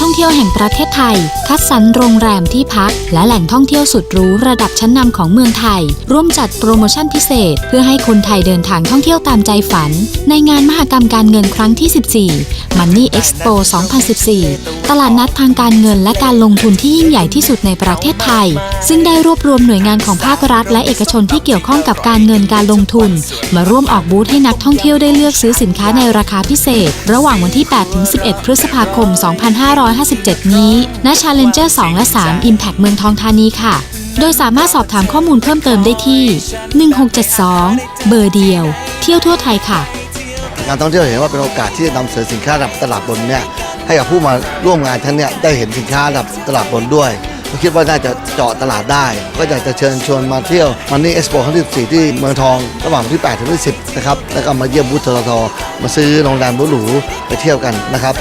ท่องเที่ยวแห่งประเทศไทย คัดสรรโรงแรมที่พัก และแหล่งท่องเที่ยวสุดหรูระดับชั้นนำของเมืองไทย ร่วมจัดโปรโมชั่นพิเศษ เพื่อให้คนไทยเดินทางท่องเที่ยวตามใจฝัน ในงานมหกรรมการเงินครั้งที่ 14 Money Expo 2014 ตลาดนัดทางการเงินและการลงทุนที่ยิ่งใหญ่ที่สุดในประเทศไทย ซึ่งได้รวบรวมหน่วยงานของภาครัฐ และเอกชนที่เกี่ยวข้องกับการเงินการลงทุน มาร่วมออกบูธให้นักท่องเที่ยวได้เลือกซื้อสินค้าในราคาพิเศษ ระหว่างวันที่ 8 ถึง 11 พฤษภาคม 2557 นี้ณ Challenger 2 และ 3 Impact เมืองทองธานีค่ะ โดยสามารถสอบถามข้อมูลเพิ่มเติมได้ที่ 1672 เบอร์เดียว เที่ยวทั่วไทยค่ะ การท่องเที่ยวเห็นว่าเป็นโอกาสที่จะนำเสนอสินค้าระดับตลาดบนเนี่ยให้กับผู้มาร่วมงานทั้งเนี่ยได้เห็นสินค้าระดับตลาดบนด้วยก็คิดว่าน่าจะเจาะตลาดได้ ก็อยากจะเชิญชวนมาเที่ยวมันนี่เอ็กซ์โปครั้งที่14ที่เมืองทอง ระหว่างวันที่8ถึงวันที่10นะครับแล้วก็มาเยี่ยมบูธททมาซื้อโรงแรมหรูๆไปเที่ยวกันนะครับ